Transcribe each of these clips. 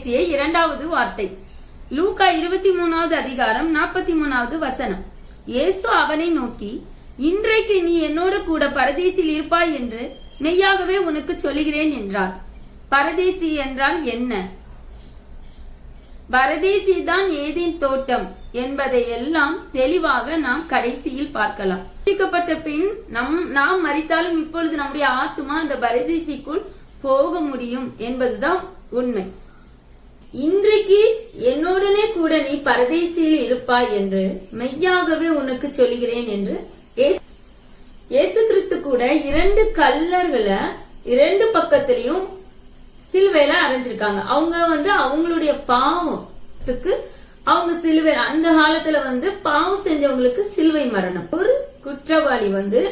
பேசிய இரண்டாவது வார்த்தை. லூகா இருபத்தி மூணாவது அதிகாரம் நாற்பத்தி மூணாவது வசனம். இயேசு அவனை நோக்கி இன்றைக்கு நீ என்னோடு கூட பரதேசில் இருப்பாய் என்று மெய்யாகவே உனக்கு சொல்கிறேன் என்றார். பரதேசி என்றால் என்ன? பரதேசி தான் ஏதேன் தோட்டம் என்பதை எல்லாம் தெளிவாக நாம் கடைசியில் பார்க்கலாம். ரட்சிக்கப்பட்ட பின் நம் நாம் மறித்தாலும் இப்பொழுது நம்முடைய ஆத்மா அந்த பரதேசிக்குள் போக முடியும் என்பதுதான் உண்மை. இன்றைக்கு என்னுடனே கூட நீ பரதேசியில் இருப்பாய் என்று மெய்யாகவே உனக்கு சொல்லுகிறேன் என்று இயேசு- கிறிஸ்து கூட இரண்டு கல்லர்களை இரண்டு பக்கத்திலையும் சிலுவையில அரைஞ்சிருக்காங்க. அவங்க வந்து அவங்களுடைய பாவத்துக்கு அவங்க சிலுவை அந்த காலத்துல வந்து பாவம் செஞ்சவங்களுக்கு சிலுவை மரணம். ஒரு குற்றவாளி வந்து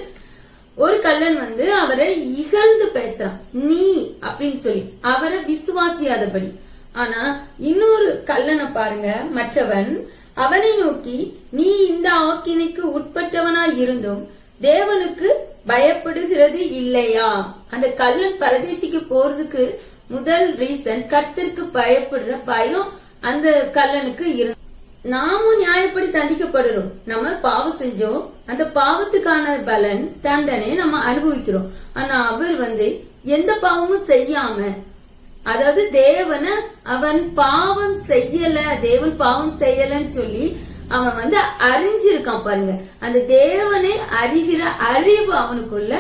ஒரு கல்லன் வந்து அவரை இகழ்ந்து பேசுறான். நீ அப்படின்னு சொல்லி அவரை விசுவாசியாதபடி. ஆனா இன்னொரு கல்லனை பாருங்க மற்றவன் அவனை நோக்கி நீ இந்த ஆக்கினைக்கு உட்பட்டவனாய் இருந்தும் தேவனுக்கு பயப்படுகிறது இல்லையா? அந்த கல்லன் பரதேசிக்கு போறதுக்கு முதல் ரீசன் கர்த்தருக்கு பயப்படுற பயம் அந்த கல்லனுக்கு இரு நாமும் நியாயப்படி தண்டிக்கப்படுறோம். நம்ம பாவம் செஞ்சோம் அந்த பாவத்துக்கான பலன் தண்டனை நம்ம அனுபவிக்கிறோம். ஆனா அவர் வந்து எந்த பாவமும் செய்யாம அதாவது தேவனை அவன் பாவம் செய்யல தேவன் பாவம் செய்யலன்னு சொல்லி அவன் வந்து அறிஞ்சிருக்கான் பாருங்க. அந்த தேவனை அறிகிற அறிவு அவனுக்குள்ள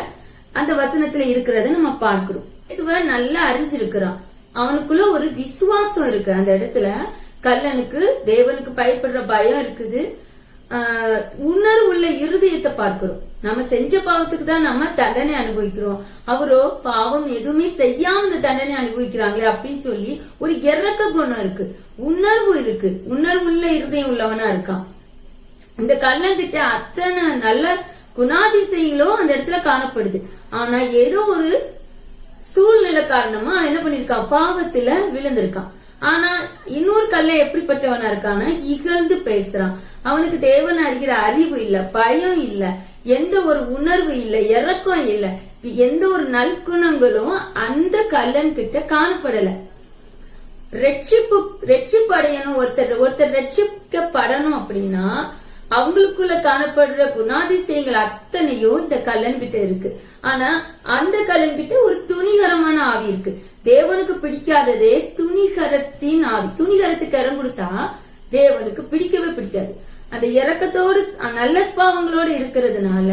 அந்த வசனத்துல இருக்கிறத நம்ம பார்க்கிறோம். இதுவ நல்லா அறிஞ்சிருக்கிறான். அவனுக்குள்ள ஒரு விசுவாசம் இருக்கு. அந்த இடத்துல கல்லனுக்கு தேவனுக்கு பயப்படுற பயம் இருக்குது. உணர்வுள்ள இருதயத்தை பார்க்கிறோம். நம்ம செஞ்ச பாவத்துக்கு தான் நம்ம தண்டனை அனுபவிக்கிறோம். அவரோ பாவம் எதுவுமே செய்யாம இந்த தண்டனை அனுபவிக்கிறாங்களே அப்படின்னு சொல்லி ஒரு இறக்க குணம் இருக்கு. உணர்வு இருக்கு. உணர்வுள்ள இருதயம் உள்ளவனா இருக்கான். இந்த கள்ளன் கிட்ட அத்தனை நல்ல குணாதிசயங்களும் அந்த இடத்துல காணப்படுது. ஆனா ஏதோ ஒரு சூழ்நிலை காரணமா என்ன பண்ணிருக்கான்? பாவத்துல விழுந்திருக்கான். ஆனா இன்னொரு கல்ல எப்படிப்பட்டவனா இருக்கான்னா இகழ்ந்து பேசுறான். அவனுக்கு தேவன் அறிகிற அறிவு இல்ல பயம் இல்ல எந்த ஒரு உணர்வு இல்ல இறக்கம் இல்ல. எந்த ஒரு நல்குணங்களும் அந்த கல்லன் கிட்ட காணப்படல. ரெட்சிப்பு ரட்சிப்பு அடையணும் ஒருத்தர் ஒருத்தர் ரட்சிக்கப்படணும் அப்படின்னா அவங்களுக்குள்ள காணப்படுற குணாதிசயங்கள் அத்தனையும் இந்த கல்லன் கிட்ட இருக்கு. ஆனா அந்த கல்லன் கிட்ட ஒரு துணிகரமான ஆவி இருக்கு. தேவனுக்கு பிடிக்காததே துணிகரத்தின் ஆவி. துணிகரத்துக்கு இடம் கொடுத்தா தேவனுக்கு பிடிக்கவே பிடிக்காது. அந்த இறக்கத்தோடு நல்ல ஸ்பாவங்களோடு இருக்கிறதுனால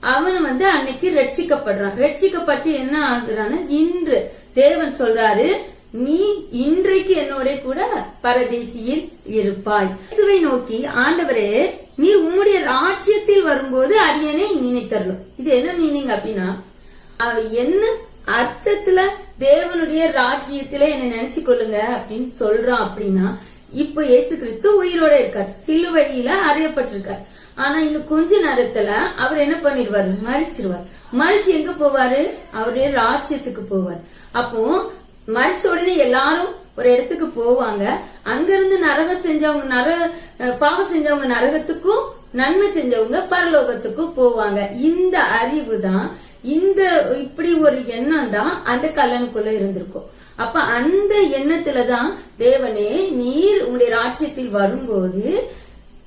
அவன் வந்து அன்னைக்கு ரட்சிக்கப்படுறான். ரட்சிக்கப்பட்டு என்ன ஆகுறான்னு இன்று தேவன் சொல்றாரு நீ இன்றைக்கு என்னோட கூட பரதேசியில் இருப்பாய். இயேசுவை நோக்கி ஆண்டவரே நீர் உம்முடைய ராஜ்யத்தில் வரும்போது அரியணை நினைத்தரலும் இது என்ன மீனிங் அப்படின்னா அவ என்ன அர்த்தத்துல தேவனுடைய ராஜ்யத்துல என்ன நினைச்சு கொள்ளுங்க அப்படின்னு சொல்றான் அப்படின்னா இப்ப இயேசு கிறிஸ்து உயிரோட இருக்கார். சிலுவையில அறையப்பட்டிருக்கார். ஆனா இன்னும் கொஞ்ச நேரத்துல அவர் என்ன பண்ணிடுவாரு? மறிச்சிருவார். மறிச்சு எங்க போவாரு? அவருடைய ராஜ்யத்துக்கு போவார். அப்போ மறிச்ச உடனே எல்லாரும் ஒரு இடத்துக்கு போவாங்க. அங்கிருந்து நரகம் செஞ்சவங்க நர பாகம் பாவம் செஞ்சவங்க நரகத்துக்கும் நன்மை செஞ்சவங்க பரலோகத்துக்கும் போவாங்க. இந்த அறிவு தான் இந்த இப்படி ஒரு எண்ணம் தான் அந்த கல்லனுக்குள்ள இருந்திருக்கும். அப்ப அந்த எண்ணத்துலதான் தேவனே நீர் உங்களுடைய ராஜ்யத்தில் வரும்போது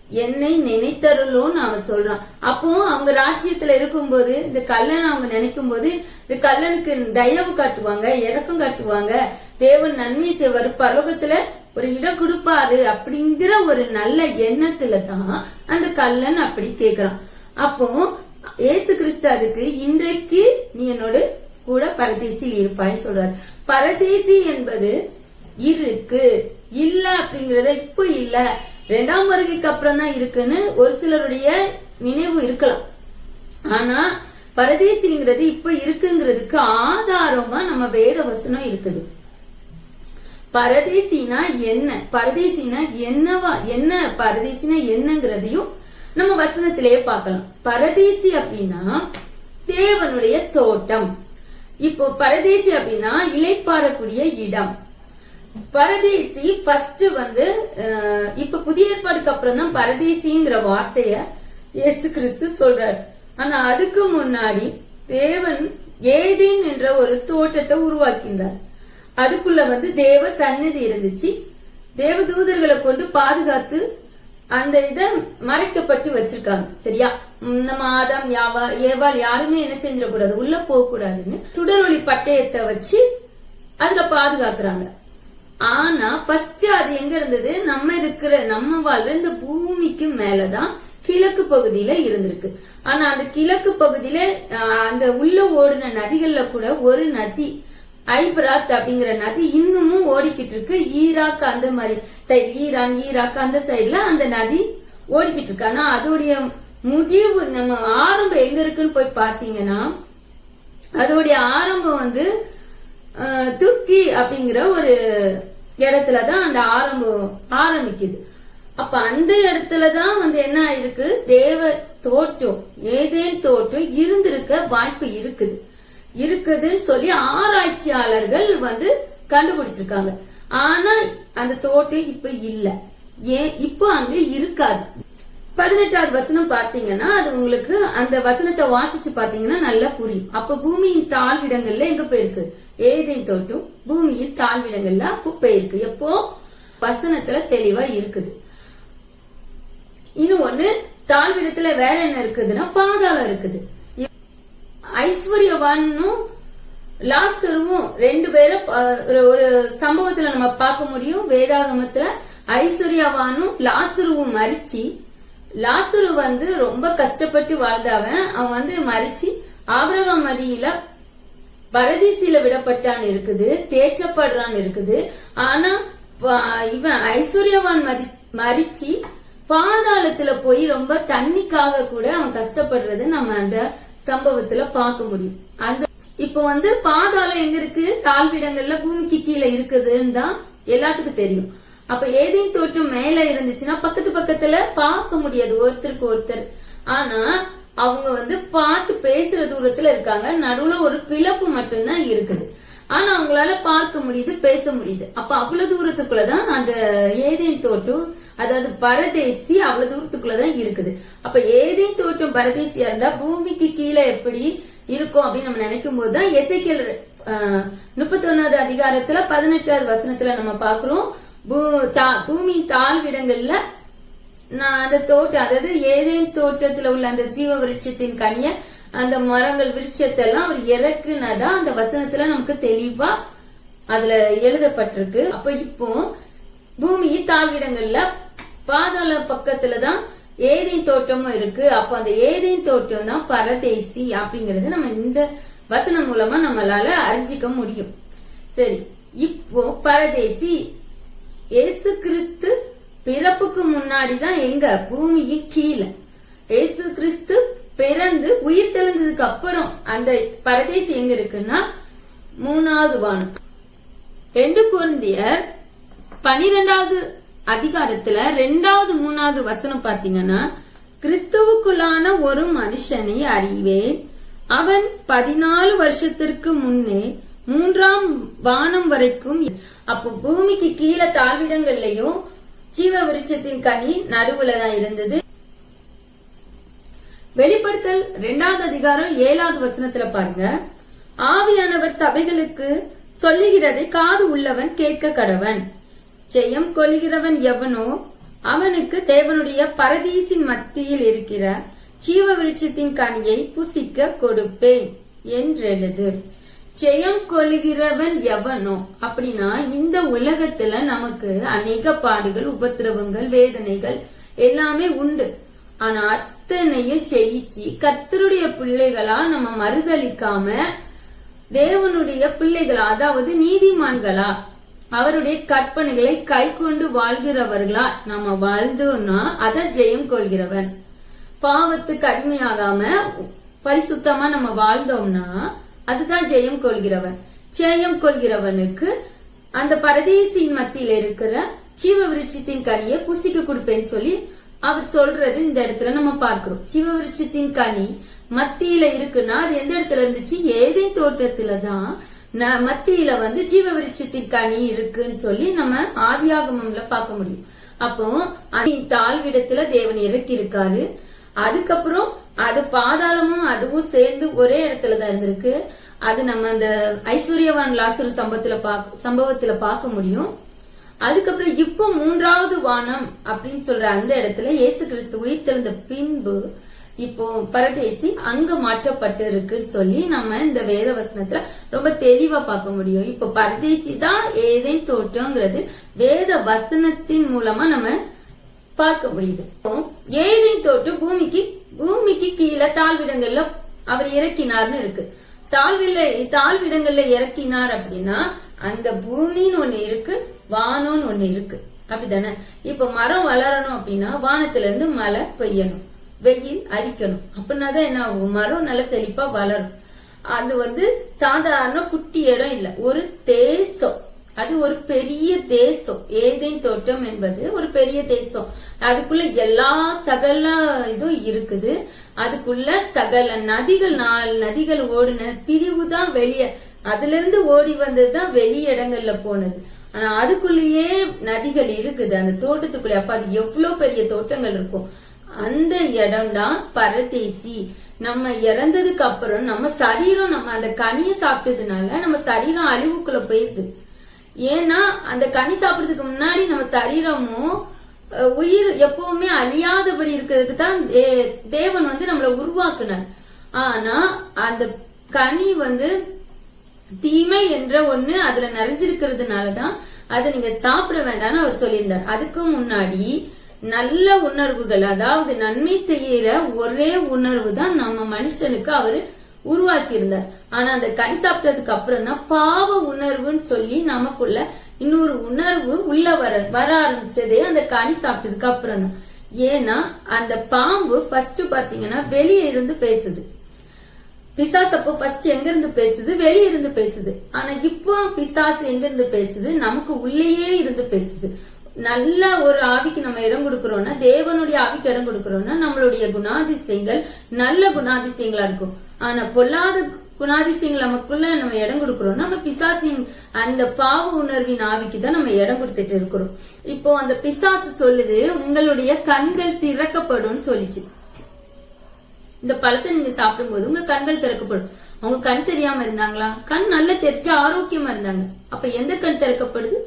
என்னை நினைத்தருளோன்னு அவன் சொல்றான். அப்போ அவங்க ராஜ்யத்துல இருக்கும்போது இந்த கல்லனை அவங்க நினைக்கும் போது இந்த கல்லனுக்கு தயவு காட்டுவாங்க இறக்கம் காட்டுவாங்க. தேவன் நன்மை செய்வாரு. பரலோகத்துல ஒரு இடம் கொடுப்பாரு அப்படிங்கிற ஒரு நல்ல எண்ணத்துல தான் அந்த கல்லன் அப்படி கேக்குறான். அப்போ ஏசு கிறிஸ்து அதுக்கு இன்றைக்கு நீ என்னோட கூட பரதேசியில் இருப்பாய் சொல்றாரு. பரதேசி என்பது இருக்கு இல்ல அப்படிங்கறத இப்போ இல்ல. ரெண்டாம் வருகைக்கு அப்புறம் தான் இருக்குன்னு ஒரு சிலருடைய நினைவு இருக்கலாம். ஆனா பரதேசிங்கிறது இப்ப இருக்குங்கிறதுக்கு ஆதாரமா நம்ம வேத வசனம் இருக்குது. பரதேசினா என்ன? பரதேசினா என்னவா? என்ன பரதேசினா என்னங்கிறதையும் நம்ம வசனத்திலேயே பார்க்கலாம். பரதேசி அப்படின்னா தேவனுடைய தோட்டம். இப்போ பரதேசி அப்படின்னா இலைப்பாறக்கூடிய இடம். பரதேசி ஃபர்ஸ்ட் வந்து இப்ப புதிய ஏற்பாடுக்கு அப்புறம் தான் பரதேசிங்கிற வார்த்தைய இயேசு கிறிஸ்து சொல்றாரு. ஆனா அதுக்கு முன்னாடி தேவன் ஏதேன் என்ற ஒரு தோட்டத்தை உருவாக்கினார் அதுக்குள்ள வந்து தேவ சந்நிதி இருந்துச்சு. தேவ தூதர்களை கொண்டு பாதுகாத்து அந்த இதை மறைக்கப்பட்டு வச்சிருக்காங்க. சரியா? நம்ம ஆதாம் யாவா ஏவாள் யாருமே என்ன செஞ்சிடக்கூடாது உள்ள போக கூடாதுன்னு சுடரொளி பட்டயத்தை வச்சு அதுல பாதுகாக்கிறாங்க. ஆனா ஃபர்ஸ்ட் அது எங்க இருந்தது? நம்ம இருக்கிற நம்ம வாழ்ற இந்த பூமிக்கு மேலதான் கிழக்கு பகுதியில இருந்திருக்கு. ஆனா அந்த கிழக்கு பகுதியில அந்த உள்ள ஓடின நதிகள்ல கூட ஒரு நதி ஐபராத் அப்படிங்கிற நதி இன்னமும் ஓடிக்கிட்டு இருக்கு. ஈராக் அந்த மாதிரி சைடு ஈரான் ஈராக் அந்த சைடுல அந்த நதி ஓடிக்கிட்டு இருக்கு. ஆனா அதோடைய முடிவு நம்ம ஆரம்பம் எங்க இருக்குன்னு போய் பாத்தீங்கன்னா அதோடைய ஆரம்பம் வந்து துர்க்கி அப்படிங்கிற ஒரு இடத்துல தான் அந்த ஆரம்பம் ஆரம்பிக்குது. அப்ப அந்த இடத்துல தான் வந்து என்ன ஆயிருக்கு? தேவ தோட்டம் ஏதேன் தோட்டம் இருந்திருக்க வாய்ப்பு இருக்குது. இருக்குதுன்னு சொல்லி ஆராய்ச்சியாளர்கள் வந்து கண்டுபிடிச்சிருக்காங்க. ஆனா அந்த தோட்டம் இப்ப இல்ல. ஏன்? இப்போ அங்க இருக்காது. பதினெட்டாவது வசனம் பாத்தீங்கன்னா அது உங்களுக்கு அந்த வசனத்தை வாசிச்சு பாத்தீங்கன்னா நல்லா புரியும். அப்ப பூமியின் தாழ்விடங்கள்ல எங்க போயிருக்கு? ஏதேன் தோட்டம் பூமியில் தாழ்விடங்கள்லாம் குப்பை இருக்கு. எப்போ? வசனத்துல தெளிவா இருக்குது. இன்னும் ஒண்ணு தாழ்விடத்துல வேற என்ன இருக்குதுன்னா பாதாளம் இருக்குது. ஐஸ்வர்யவானும் லாசருவும் ரெண்டு பேரும் ஒரு- சம்பவத்துல நம்ம பார்க்க முடியும். வேதாகமத்துல ஐஸ்வர்யாவானும் லாசுருவும் மறிச்சு லாசுரு வந்து ரொம்ப கஷ்டப்பட்டு வாழ்ந்தவன். அவன் வந்து மறிச்சு ஆபரகம் அடியில பரதீசில விடப்பட்டான் இருக்குது தேற்றப்படுறான் இருக்குது. ஆனா இவன் ஐஸ்வர்யவான் மதி மறிச்சு பாதாளத்துல போய் ரொம்ப தண்ணிக்காக கூட அவன் கஷ்டப்படுறது நம்ம அந்த சம்பவத்துல பார்க்க முடியும். அந்த இப்ப வந்து பாதாளம் எங்க இருக்கு? தாழ்விடங்கள்ல பூமிக்கு கீழே இருக்குதுன்னு தான் எல்லாத்துக்கும் தெரியும். அப்ப ஏதேன் தோட்டம் மேல இருந்துச்சுன்னா பக்கத்து பக்கத்துல பார்க்க முடியாது ஒருத்தருக்கு ஒருத்தர். ஆனா அவங்க வந்து பார்த்து பேசுற தூரத்துல இருக்காங்க. நடுவுல ஒரு பிளப்பு மட்டும்தான் இருக்குது. ஆனா அவங்களால பார்க்க முடியுது பேச முடியுது. அப்ப அவ்வளவு தூரத்துக்குள்ளதான் அந்த ஏதேன் தோட்டம் அதாவது பரதேசி அவ்வளவு தூரத்துக்குள்ளதான் இருக்குது. அப்ப ஏதேன் தோட்டம் பரதேசியா இருந்தா பூமிக்கு கீழே எப்படி இருக்கும் அப்படின்னு நம்ம நினைக்கும் போதுதான் எசைக்கல் முப்பத்தி ஒன்னாவது அதிகாரத்துல பதினெட்டாவது வசனத்துல நம்ம பாக்குறோம் பூ- தா- பூமி தாழ்விடங்கள்ல நான் அந்த தோட்டம் அதாவது ஏதேன் தோட்டத்துல உள்ள அந்த ஜீவ விருட்சத்தின் கனிய அந்த மரங்கள் விருட்சத்தெல்லாம் அவர் இறக்குனதான் அந்த வசனத்துல நமக்கு தெளிவா அதுல எழுதப்பட்டிருக்கு. அப்ப இப்போ பூமி தாழ்விடங்கள்ல பாதாள பக்கத்துலதான் ஏதேன் தோட்டமும் இருக்கு. அப்ப அந்த ஏதேன் தோட்டம் தான் பரதேசி அப்படிங்கறது நம்ம இந்த வசனம் மூலமா நம்மளால அறிஞ்சிக்க முடியும். சரி இப்போ பரதேசி இயேசு கிறிஸ்து பிறப்புக்கு முன்னாடி தான் எங்க பூமிக்கு கீழே. இயேசு கிறிஸ்து பிறந்து உயிர் தெழுந்ததுக்கு அப்புறம் அந்த பரதேசி எங்க இருக்குன்னா மூணாவது வானம். ரெண்டு குழந்தையர் பனிரெண்டாவது அதிகாரத்துல ரெண்டாவது மூணாவது வசனம் பாத்தீங்கன்னா கிறிஸ்துவுக்குள்ளான ஒரு மனுஷனை அறிவேன். அவன் பதினாலு வருஷத்திற்கு முன்னே மூன்றாம் வானம் வரைக்கும் அப்போ பூமிக்கு கீழே தாழ்விடங்கள்லயும் ஜீவ விருட்சத்தின் கனி நடுவுல தான் இருந்தது. வெளிப்படுத்தல் இரண்டாவது அதிகாரம் ஏழாவது வசனத்துல பாருங்க. ஆவியானவர் சபைகளுக்கு சொல்லுகிறதை காது உள்ளவன் கேட்க கடவன். ஜெயம் கொள்கிறவன் எவனோ அவனுக்கு தேவனுடைய பரதீசின் மத்தியில் இருக்கிற ஜீவ விருட்சத்தின் கனியை புசிக்க கொடுப்பேன் என்றெழுது. ஜெயம் கொள்கிறவன் எவனோ? அப்படின்னா இந்த உலகத்துல நமக்கு அநேக பாடுகள் உபத்திரவங்கள் வேதனைகள் எல்லாமே உண்டு. ஆனா அத்தனையும் ஜெயிச்சு கர்த்தருடைய பிள்ளைகளா நம்ம மறுதளிக்காம தேவனுடைய பிள்ளைகளா அதாவது நீதிமான்களா அவருடைய கற்பனைகளை கை கொண்டு வாழ்கிறவர்களா நம்ம வாழ்ந்தோம்னா அத ஜெயம் கொள்கிறவன். பாவத்துக்கு அடிமையாகாம பரிசுத்தமா நம்ம வாழ்ந்தோம்னா அதுதான் ஜெயம் கொள்கிறவன். ஜெயம் கொள்கிறவனுக்கு அந்த பரதேசியின் மத்தியில இருக்கிற ஜீவ விருட்சத்தின் கனியை புசிக்க கொடுப்பேன்னு சொல்லி அவர் சொல்றது இந்த இடத்துல நம்ம பார்க்கிறோம். ஜீவ விருட்சத்தின் கனி மத்தியில இருக்குன்னா அது எந்த இடத்துல இருந்துச்சு? ஏதே தோட்டத்துல தான் ந- மத்தியில வந்து ஜீவ விருட்சத்தின் கனி இருக்குன்னு சொல்லி நம்ம ஆதியாகமம்ல பார்க்க முடியும். அப்போ தாழ்விடத்துல தேவன் இறக்கி இருக்காரு அதுக்கப்புறம் அது பாதாளமும் அதுவும் சேர்ந்து ஒரே இடத்துல தான் இருந்திருக்கு. அது நம்ம அந்த ஐஸ்வர்யவான் லாசுர் சம்பவத்துல பாக்க சம்பவத்துல பார்க்க முடியும். அதுக்கப்புறம் இப்போ மூன்றாவது வானம் அப்படின்னு சொல்ற அந்த இடத்துல இயேசு கிறிஸ்து உயிர் திறந்த பின்பு இப்போ பரதேசி அங்க மாற்றப்பட்டு இருக்குன்னு சொல்லி நம்ம இந்த வேத வசனத்துல ரொம்ப தெளிவா பார்க்க முடியும். இப்போ பரதேசி தான் ஏதேன் தோட்டம்ங்கிறது வேத வசனத்தின் மூலமா நம்ம பார்க்க முடியுது. ஏதேன் தோட்டம் பூமிக்கு பூமிக்கு கீழே தாழ்விடங்கள்ல அவர் இறக்கினார்னு இருக்கு. தாழ்வில தாழ்விடங்கள்ல இறக்கினார் அப்படின்னா அங்க பூமின்னு ஒண்ணு இருக்கு வானம்னு ஒண்ணு இருக்கு. அப்படிதானே இப்ப மரம் வளரணும் அப்படின்னா வானத்துல இருந்து மழை பெய்யணும். வெயில் அடிக்கணும். அப்படின்னா தான் என்ன ஆகும்? மரம் நல்லா செழிப்பா வளரும். அது வந்து சாதாரண குட்டி இடம் இல்ல. ஒரு தேசம். அது ஒரு பெரிய தேசம். ஏதேன் தோட்டம் என்பது ஒரு பெரிய தேசம். அதுக்குள்ள எல்லா சகல இதுவும் இருக்குது. அதுக்குள்ள சகல நதிகள் நாலு நதிகள் ஓடின பிரிவு தான் வெளியே. அதுல இருந்து ஓடி வந்ததுதான் வெளி இடங்கள்ல போனது. ஆனா அதுக்குள்ளேயே நதிகள் இருக்குது. அந்த தோட்டத்துக்குள்ளே அப்ப அது எவ்வளவு பெரிய தோட்டங்கள் இருக்கும்? அந்த இடம் தான் பரதேசி. நம்ம இறந்ததுக்கு அப்புறம் நம்ம சரீரம் நம்ம அந்த கனியை சாப்பிட்டதுனால நம்ம சரீரம் அழிவுக்குள்ள போயிருது. ஏன்னா அந்த கனி சாப்பிடுறதுக்கு முன்னாடி நம்ம சரீரமும் உயிர் எப்பவுமே அழியாதபடி இருக்கிறதுக்கு தான் தே- தேவன் வந்து நம்மளை உருவாக்குனார். ஆனா அந்த கனி வந்து தீமை என்ற ஒண்ணு அதுல நிறைஞ்சிருக்கிறதுனாலதான் அதை நீங்க சாப்பிட வேண்டாம்னு அவர் சொல்லியிருந்தார். அதுக்கு முன்னாடி நல்ல உணர்வுகள் அதாவது நன்மை செய்யற ஒரே உணர்வு தான் நம்ம மனுஷனுக்கு அவரு உருவாக்கியிருந்தார். ஆனா அந்த கனி சாப்பிட்டதுக்கு அப்புறம் தான் பாவ உணர்வுன்னு சொல்லி நமக்குள்ள இன்னொரு உணர்வு உள்ள வர வர ஆரம்பிச்சதே அந்த கனி சாப்பிட்டதுக்கு அப்புறம் தான் ஏன்னா அந்த பாம்பு ஃபர்ஸ்ட் பாத்தீங்கன்னா வெளியே இருந்து பேசுது. பிசாஸ் அப்போ ஃபர்ஸ்ட் எங்க இருந்து பேசுது? வெளிய இருந்து பேசுது. ஆனா இப்போ பிசாஸ் எங்க இருந்து பேசுது? நமக்கு உள்ளேயே இருந்து பேசுது. நல்ல ஒரு ஆவிக்கு நம்ம இடம் கொடுக்கறோம்னா தேவனுடைய ஆவிக்கு இடம் கொடுக்கறோம்னா நம்மளுடைய குணாதிசயங்கள் நல்ல குணாதிசயங்களா இருக்கும். ஆனா பொல்லாத குணாதிசயங்கள் நமக்குள்ள நம்ம இடம் கொடுக்குறோம் நம்ம பிசாசின் அந்த பாவ உணர்வின் ஆவிக்கு தான் நம்ம இடம் கொடுத்துட்டு இருக்கிறோம். இப்போ அந்த பிசாசு சொல்லுது உங்களுடைய கண்கள் திறக்கப்படும் சொல்லிச்சு. இந்த பழத்தை நீங்க சாப்பிடும்போது உங்க கண்கள் திறக்கப்படும். அவங்க கண் தெரியாம இருந்தாங்களா? கண் நல்லா தெரிஞ்சு ஆரோக்கியமா இருந்தாங்க. அப்ப எந்த கண் திறக்கப்படுது?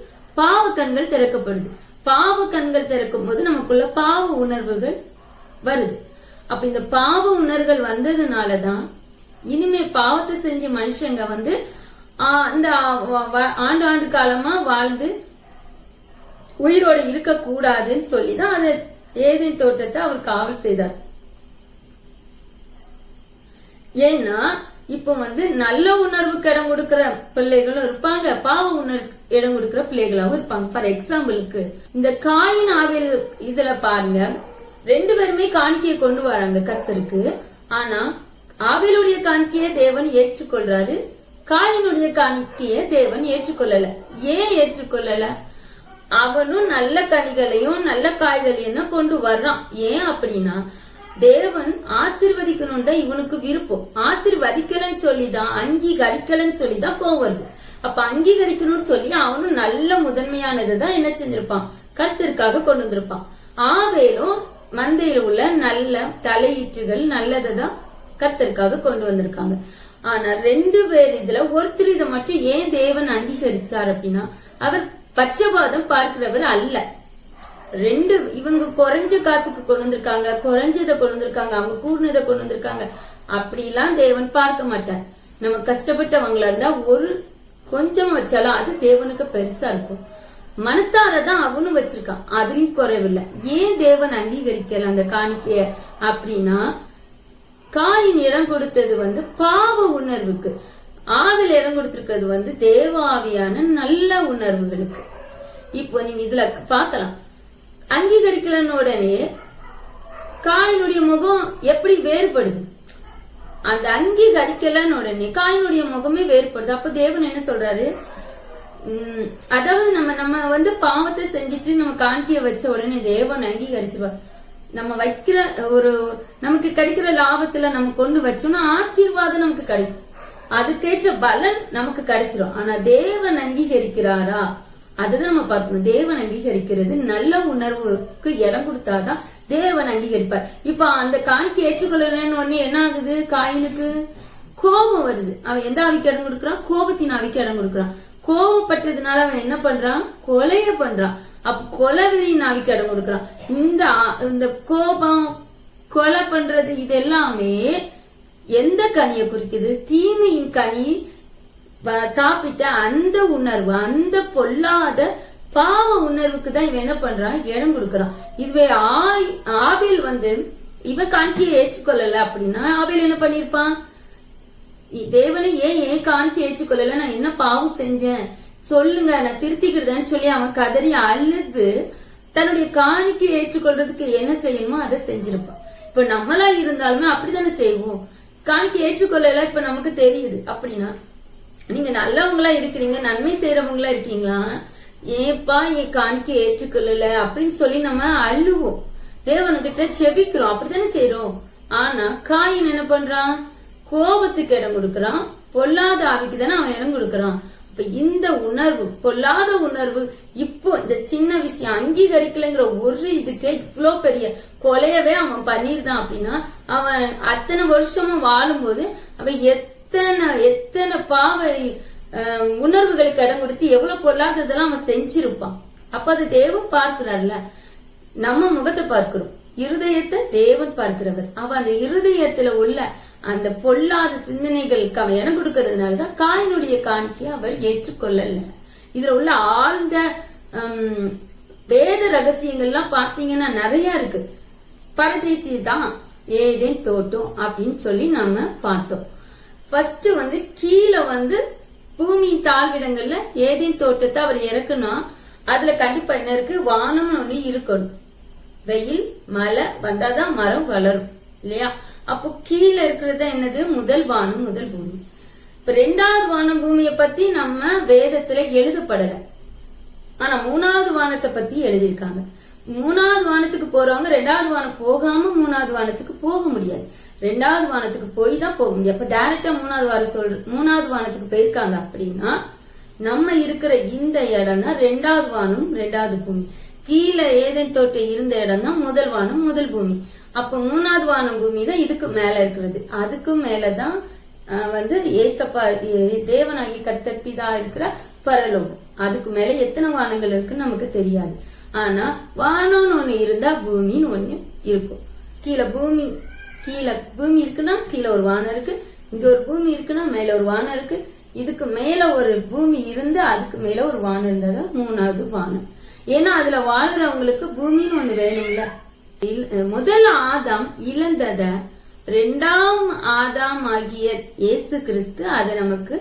பாவ கண்கள் திறக்கப்படுது. பாவ கண்கள் திறக்கும் போது நமக்குள்ள பாவ உணர்வுகள் வருது. அப்ப இந்த பாவ உணர்வுகள் வந்ததுனாலதான் இனிமே பாவத்தை செஞ்ச மனுஷங்க வந்து ஆஹ் இந்த வ- ஆண்டு ஆண்டு காலமா வாழ்ந்து உயிரோட இருக்க கூடாதுன்னு சொல்லிதான் அந்த ஏதே தோட்டத்தை அவர் காவல் செய்தார். ஏன்னா இப்ப வந்து நல்ல உணர்வுக்கு இடம் கொடுக்கிற பிள்ளைகளும் இருப்பாங்க. பாவ உணர்வு இடம் கொடுக்கிற பிள்ளைகளாவும் இருப்பாங்க. ஃபார் எக்ஸாம்பிளுக்கு இந்த காயின் ஆவில் இதுல பாருங்க. ரெண்டு பேருமே காணிக்கையை கொண்டு வராங்க கர்த்தருக்கு. ஆனா ஆவிலுடைய காணிக்கையை தேவன் ஏற்றுக்கொள்றாரு. காயினுடைய காணிக்கையை தேவன் ஏற்றுக்கொள்ளல. ஏன் ஏற்றுக்கொள்ளல? அவனும் நல்ல கனிகளையும் நல்ல காய்களையும் தான் கொண்டு வர்றான். ஏன் அப்படின்னா தேவன் ஆசிர்வதிக்கணும் தான் இவனுக்கு விருப்பம். ஆசிர்வதிக்கலன்னு சொல்லிதான் அங்கீகரிக்கலன்னு சொல்லிதான் கோவம் வருது. அப்ப அங்கீகரிக்கணும்னு சொல்லி அவனும் நல்ல முதன்மையானதை தான் என்ன செஞ்சிருப்பான்? கருத்திற்காக கொண்டு வந்திருப்பான். ஆவேலும் மந்தையில் உள்ள நல்ல தலையீற்றுகள் நல்லதை தான் கர்த்தருக்காக கொண்டு வந்திருக்காங்க. ஆனா ரெண்டு பேர் இதுல ஒருத்தர் இதை மட்டும் ஏன் தேவன் அங்கீகரிச்சார் அப்படின்னா அவர் பச்சபாதம் பார்க்கிறவர் அல்ல. ரெண்டு இவங்க குறைஞ்ச காத்துக்கு கொண்டு வந்திருக்காங்க குறைஞ்சதை கொண்டு வந்திருக்காங்க அவங்க கூடுனதை கொண்டு வந்திருக்காங்க. அப்படிலாம் தேவன் பார்க்க மாட்டார். நம்ம கஷ்டப்பட்டவங்களா இருந்தா ஒரு கொஞ்சம் வச்சாலும் அது தேவனுக்கு பெருசா இருக்கும். மனசாரதான் அவனும் வச்சிருக்கான். அதுலயும் குறைவில்லை. ஏன் தேவன் அங்கீகரிக்கல அந்த காணிக்கைய அப்படின்னா காயின் இடம் கொடுத்தது வந்து பாவ உணர்வுக்கு. ஆவில் இடம் கொடுத்திருக்கிறது வந்து தேவாவியான நல்ல உணர்வுகளுக்கு. இப்போ நீங்க இதுல பார்க்கலாம். அங்கீகரிக்கலன்னு உடனே காயினுடைய முகம் எப்படி வேறுபடுது? அந்த அங்கீகரிக்கலன்னு உடனே காயினுடைய முகமே வேறுபடுது. அப்ப தேவன் என்ன சொல்றாரு? உம் அதாவது நம்ம நம்ம வந்து பாவத்தை செஞ்சுட்டு நம்ம காணிக்கைய வச்ச உடனே தேவன் அங்கீகரிச்சுப்பார் நம்ம வைக்கிற ஒரு நமக்கு கிடைக்கிற லாபத்துல நம்ம கொண்டு வச்சோம்னா ஆசீர்வாதம் நமக்கு கிடைக்கும். அதுக்கேற்ற பலன் நமக்கு கிடைச்சிரும். ஆனா தேவன் அங்கீகரிக்கிறாரா? அதுதான் நம்ம பார்க்கணும். தேவன் அங்கீகரிக்கிறது நல்ல உணர்வுக்கு இடம் கொடுத்தாதான் தேவன் அங்கீகரிப்பார். இப்ப அந்த காய்க்கு ஏற்றுக்கொள்ளலன்னு உடனே என்ன ஆகுது? காயினுக்கு கோபம் வருது. அவன் எந்த அவிக்கு இடம் கொடுக்குறான்? கோபத்தின் அவிக்கு இடம் கொடுக்குறான். கோபப்பட்டதுனால அவன் என்ன பண்றான்? கொலைய பண்றான். அப்ப கொலவெறி நாவிக்கு இடம் கொடுக்குறான். இந்த இந்த கோபம் கொலை பண்றது இது எல்லாமே எந்த கனியை குறிக்குது? தீமையின் கனி சாப்பிட்ட அந்த உணர்வு அந்த பொல்லாத பாவ உணர்வுக்கு தான் இவன் என்ன பண்றான்? இடம் கொடுக்கறான். இதுவே ஆய் ஆபேல் வந்து இவன் காணிக்கையை ஏற்றுக்கொள்ளல அப்படின்னா ஆபில் என்ன பண்ணிருப்பான் தேவனை ஏன் ஏன் காணிக்கை ஏற்றுக்கொள்ளல? நான் என்ன பாவம் செஞ்சேன்? சொல்லுங்க நான் திருத்திக்கிறதேன்னு சொல்லி அவன் கதறி அழுது தன்னுடைய காணிக்கை ஏற்றுக்கொள்றதுக்கு என்ன செய்யணுமோ அதை செஞ்சிருப்பான். இப்ப நம்மளா இருந்தாலுமே அப்படித்தானே செய்வோம். காணிக்கை ஏற்றுக்கொள்ளல இப்ப நமக்கு தெரியுது. அப்படின்னா நீங்க நல்லவங்களா இருக்கிறீங்க நன்மை செய்யறவங்களா இருக்கீங்களா? ஏப்பா என் காணிக்கை ஏற்றுக்கொள்ளல அப்படின்னு சொல்லி நம்ம அழுவோம். தேவன்கிட்ட செபிக்கிறோம் அப்படித்தானே செய்யறோம் ஆனா காயின் என்ன பண்றான்? கோபத்துக்கு இடம் கொடுக்கறான். பொல்லாத ஆவிக்கு தானே அவன் இடம் கொடுக்கறான். இப்ப இந்த உணர்வு பொல்லாத உணர்வு இப்போ இந்த சின்ன விஷயம் அங்கீகரிக்கலைங்கிற ஒரு இதுக்கே இவ்வளோ பெரிய கொலையவே அவன் பண்ணியிருந்தான் அப்படின்னா அவன் அத்தனை வருஷமும் வாழும்போது அவன் எத்தனை எத்தனை பாவ உணர்வுகளுக்கு இடம் கொடுத்து எவ்வளவு பொல்லாததெல்லாம் அவன் செஞ்சிருப்பான். அப்ப அது தேவன் பார்க்கிறார்ல. நம்ம முகத்தை பார்க்கிறோம். இருதயத்தை தேவன் பார்க்கிறவர். அவன் அந்த இருதயத்துல உள்ள அந்த பொல்லாத சிந்தனைகளுக்கு அவன் இடம் கொடுக்கறதுனாலதான் காயினுடைய காணிக்கையை அவர் ஏற்றுக்கொள்ளல. இதுல உள்ள ஆழ்ந்த வேத ரகசியங்கள்லாம் பாத்தீங்கன்னா நிறைய இருக்கு. பரதேசி தான் ஏதேன் தோட்டம் அப்படின்னு சொல்லி நம்ம பார்த்தோம். ஃபர்ஸ்ட் வந்து கீழே வந்து பூமி தாழ்விடங்கள்ல ஏதேன் தோட்டத்தை அவர் இறக்கணும் அதுல கண்டிப்பா என்ன இருக்கு? வானம்னு ஒண்ணு இருக்கணும். வெயில் மழை வந்தாதான் மரம் வளரும் இல்லையா? அப்போ கீழே இருக்கிறது என்னது? முதல் வானம் முதல் பூமி. இப்ப ரெண்டாவது வானம் பூமியை பத்தி நம்ம வேதத்துல எழுதப்படல. ஆனா மூணாவது வானத்தை பத்தி எழுதியிருக்காங்க. மூணாவது வானத்துக்கு போறவங்க ரெண்டாவது வானம் போகாம மூணாவது வானத்துக்கு போக முடியாது. ரெண்டாவது வானத்துக்கு போய் தான் போக முடியும். அப்ப டைரக்டா மூணாவது வாரம் சொல்ற மூணாவது வானத்துக்கு போயிருக்காங்க அப்படின்னா நம்ம இருக்கிற இந்த இடம் தான் ரெண்டாவது வானம் ரெண்டாவது பூமி. கீழே ஏதேன் தோட்டம் இருந்த இடம் தான் முதல் வானம் முதல் பூமி. அப்ப மூணாவது வானம் பூமி தான் இதுக்கு மேல இருக்கிறது. அதுக்கு மேலதான் வந்து ஏசப்பா தேவனாகி கட்டப்பிதா இருக்கிற பரலோகம். அதுக்கு மேல எத்தனை வானங்கள் இருக்குன்னு நமக்கு தெரியாது. ஆனா வானம்னு ஒண்ணு இருந்தா பூமின்னு ஒண்ணு இருக்கும். கீழே பூமி கீழே பூமி இருக்குன்னா கீழே ஒரு வானம் இருக்கு. இங்க ஒரு பூமி இருக்குன்னா மேல ஒரு வானம் இருக்கு. இதுக்கு மேல ஒரு பூமி இருந்து அதுக்கு மேல ஒரு வானம் இருந்தாதான் மூணாவது வானம். ஏன்னா அதுல வாழ்றவங்களுக்கு பூமின்னு ஒண்ணு வேணும்ல. இல்- முதல் ஆதாம் இழந்தத ரெண்டாம் ஆதாம் ஆகிய இயேசு கிறிஸ்து அதை நமக்கு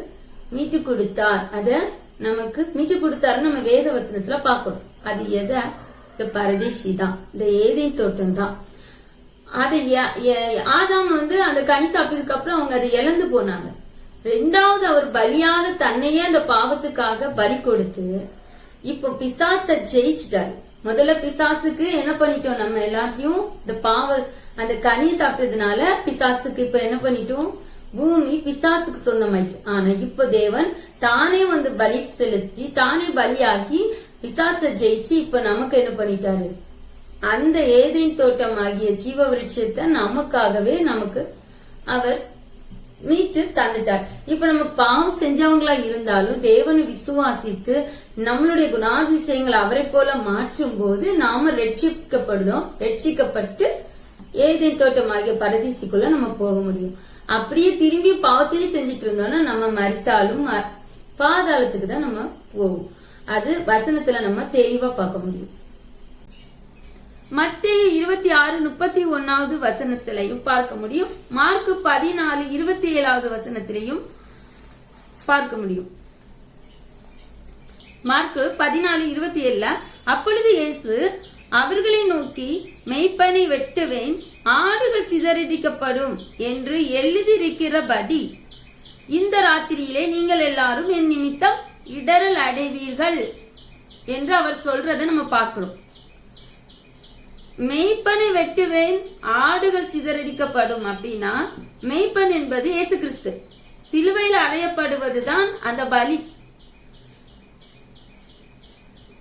மீட்டு கொடுத்தார். அத நமக்கு மீட்டு கொடுத்தாருன்னு நம்ம வேத வசனத்துல பார்க்கணும் அது எதை? இந்த பரதேசி தான். இந்த ஏதேன் தோட்டம் தான். அதை ஆதாம் வந்து அந்த கனி சாப்பிட்டதுக்கு அப்புறம் அவங்க அதை இழந்து போனாங்க. ரெண்டாவது அவர் பலியாக தன்னையே அந்த பாவத்துக்காக பலி கொடுத்து இப்போ பிசாச ஜெயிச்சிட்டாரு. முதல்ல பிசாசுக்கு என்ன பண்ணிட்டோம் நம்ம எல்லாத்தையும்? இந்த பாவ அந்த கனி சாப்பிட்டதுனால பிசாசுக்கு இப்ப என்ன பண்ணிட்டோம்? பூமி பிசாசுக்கு சொந்தமாயிட்டு. ஆனா இப்ப தேவன் தானே வந்து பலி செலுத்தி தானே பலியாகி பிசாச ஜெயிச்சு இப்ப நமக்கு என்ன பண்ணிட்டாரு? அந்த ஏதேன் தோட்டம் ஆகிய ஜீவ விருட்சத்தை நமக்காகவே நமக்கு அவர் மீட்டு தந்துட்டார். இப்ப நம்ம பாவம் செஞ்சவங்களா இருந்தாலும் தேவனை விசுவாசித்து நம்மளுடைய குணாதிசயங்களை அவரை போல மாற்றும் போது நாம ரட்சிக்கப்படுதோம் ரட்சிக்கப்பட்டு ஏதேன் தோட்டம் ஆகிய பரதீசிக்குள்ள நம்ம போக முடியும். அப்படியே திரும்பி பாவத்திலே செஞ்சுட்டு இருந்தோம்னா நம்ம மறிச்சாலும் பாதாளத்துக்கு தான் நம்ம போவோம். அது வசனத்துல நம்ம தெளிவா பார்க்க முடியும். மத்திய இருபத்தி ஆறு முப்பத்தி ஒன்னாவது வசனத்திலையும் பார்க்க முடியும். மார்க்கு பதினாலு இருபத்தி ஏழாவது வசனத்திலையும் பார்க்க முடியும். மார்க்கு பதினாலு இருபத்தி ஏழுல அப்பொழுது இயேசு அவர்களை நோக்கி மெய்ப்பனை வெட்டுவேன் ஆடுகள் சிதறடிக்கப்படும் என்று எழுதியிருக்கிறபடி இந்த ராத்திரியிலே நீங்கள் எல்லாரும் என் நிமித்தம் இடரல் அடைவீர்கள் என்று அவர் சொல்றதை நம்ம பார்க்கிறோம். மெய்ப்பனை வெட்டுவேன் ஆடுகள் சிதறடிக்கப்படும் அப்படின்னா மெய்ப்பன் என்பது இயேசு கிறிஸ்து. சிலுவையில் அடையப்படுவதுதான் அந்த பலி.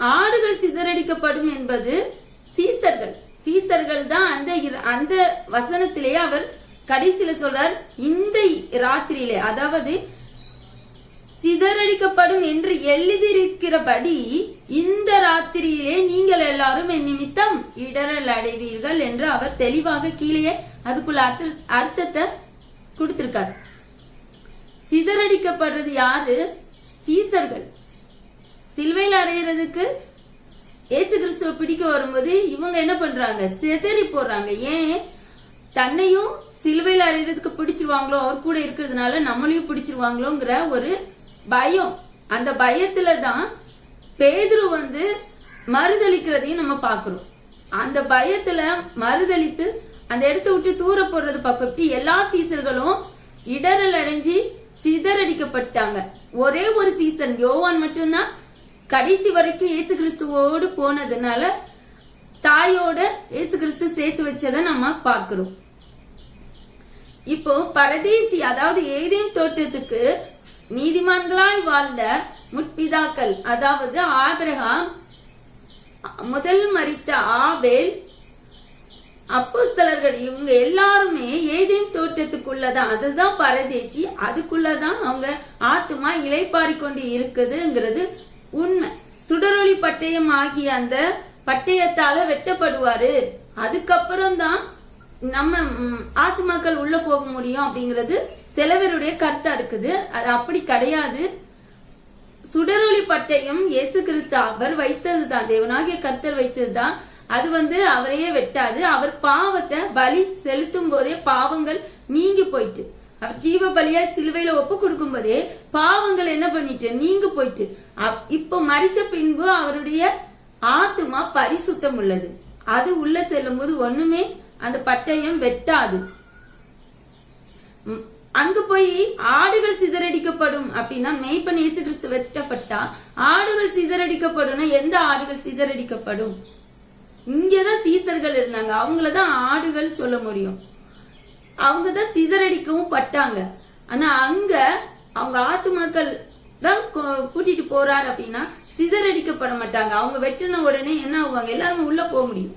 ஆடுகள் சிதறடிக்கப்படும் என்பது சீசர்கள். சீசர்கள் தான் அந்த அந்த வசனத்திலேயே அவர் கடைசியில சொல்றார் இந்த ராத்திரியிலே அதாவது சிதறடிக்கப்படும் என்று எழுதியிருக்கிறபடி இந்த ராத்திரியிலே நீங்கள் எல்லாரும் என் நிமித்தம் இடரல் அடைவீர்கள் என்று அவர் தெளிவாக கீழே அதுக்குள்ள அர்த்த- அர்த்தத்தை கொடுத்திருக்கார். சிதறடிக்கப்படுறது யாரு? சீசர்கள். சிலுவையில் அடையிறதுக்கு ஏசு கிறிஸ்துவ பிடிக்க வரும்போது இவங்க என்ன பண்றாங்க? சிதறி போடுறாங்க ஏன்? தன்னையும் சிலுவையில் அறையிறதுக்கு பிடிச்சிருவாங்களோ அவர் கூட இருக்கிறதுனால நம்மளையும் பிடிச்சிருவாங்களோங்கிற ஒரு பயம். அந்த பயத்துல தான் பேதுரு வந்து மறுதளிக்கிறதையும் நம்ம பார்க்குறோம். அந்த பயத்துல மறுதளித்து அந்த இடத்த விட்டு தூர போடுறது பார்க்க இப்படி எல்லா சீசர்களும் இடரல் அடைஞ்சு சிதறடிக்கப்பட்டாங்க. ஒரே ஒரு சீசன். யோவான் மட்டும்தான் கடைசி வரைக்கும் இயேசு கிறிஸ்துவோடு போனதுனால தாயோட இயேசு கிறிஸ்து சேர்த்து வச்சதை நம்ம பார்க்கிறோம். இப்போ பரதேசி அதாவது ஏதேன் தோட்டத்துக்கு நீதிமான்களாய் வாழ்ந்த முற்பிதாக்கள் அதாவது ஆபிரகாம் முதல் மறித்த ஆவேல் அப்போஸ்தலர்கள் இவங்க எல்லாருமே ஏதேன் தோட்டத்துக்குள்ளதான் அதுதான் பரதேசி. அதுக்குள்ளதான் அவங்க ஆத்துமா இலைப்பாரி கொண்டு இருக்குதுங்கிறது உண்மை. சுடரொளி பட்டயம் ஆகிய அந்த பட்டயத்தால வெட்டப்படுவாரு. அதுக்கப்புறம் தான் நம்ம ம், உள்ள போக முடியும் அப்படிங்கிறது சிலவருடைய கருத்தா இருக்குது. அது அப்படி கிடையாது. சுடரொளி பட்டயம் இயேசு கிறிஸ்து அவர் வைத்தது தான் தேவனாகிய கர்த்தர் வைத்ததுதான். அது வந்து அவரையே வெட்டாது. அவர் பாவத்தை பலி செலுத்தும் போதே பாவங்கள் நீங்கி போயிட்டு ஜீவ பலியா சிலுவையில ஒப்பு கொடுக்கும் போதே பாவங்கள் என்ன பண்ணிட்டு நீங்க போயிட்டு. இப்போ மரிச்ச பின்பு அவருடைய ஆத்துமா பரிசுத்தம் உள்ளது. அது உள்ள செல்லும் போது ஒண்ணுமே அந்த பட்டயம் வெட்டாது. அங்கு அங்க போய் ஆடுகள் சிதறடிக்கப்படும் அப்படின்னா மெய்ப்பன் இயேசு கிறிஸ்து வெட்டப்பட்டா ஆடுகள் சிதறடிக்கப்படும்னா எந்த ஆடுகள் சிதறடிக்கப்படும்? இங்கதான் சீசர்கள் இருந்தாங்க. அவங்களதான் ஆடுகள் சொல்ல முடியும். அவங்க தான் சிதறடிக்கவும் பட்டாங்க. ஆனா அங்க அவங்க ஆத்துமாக்கள் தான் கூட்டிட்டு போறாரு அப்படின்னா சிதறடிக்கப்பட மாட்டாங்க. அவங்க வெட்டின உடனே என்ன ஆகுவாங்க? எல்லாரும் உள்ள போக முடியும்.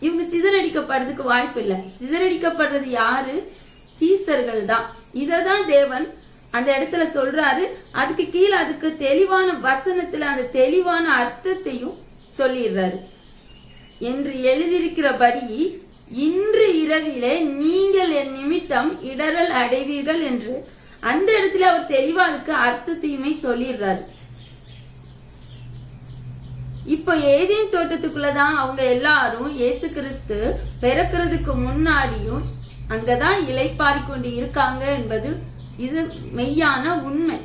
இவங்க சிதறடிக்கப்படுறதுக்கு வாய்ப்பு இல்லை. சிதறடிக்கப்படுறது யாரு? சீசர்கள் தான். இததான் தேவன் அந்த இடத்துல சொல்றாரு. அதுக்கு கீழே அதுக்கு தெளிவான வசனத்துல அந்த தெளிவான அர்த்தத்தையும் சொல்லிடுறாரு. என்று எழுதியிருக்கிறபடி இன்று இரவிலே நீங்கள் என் நிமித்தம் இடரல் அடைவீர்கள் என்று அந்த இடத்துல அவர் தெளிவா அதுக்கு அர்த்தத்தையுமே சொல்லிடுறாரு. இப்போ ஏதேன் தோட்டத்துக்குள்ளதான் அவங்க எல்லாரும் இயேசு கிறிஸ்து பிறக்கிறதுக்கு முன்னாடியும் அங்கதான் இலைப்பாரி கொண்டு இருக்காங்க என்பது இது மெய்யான உண்மை.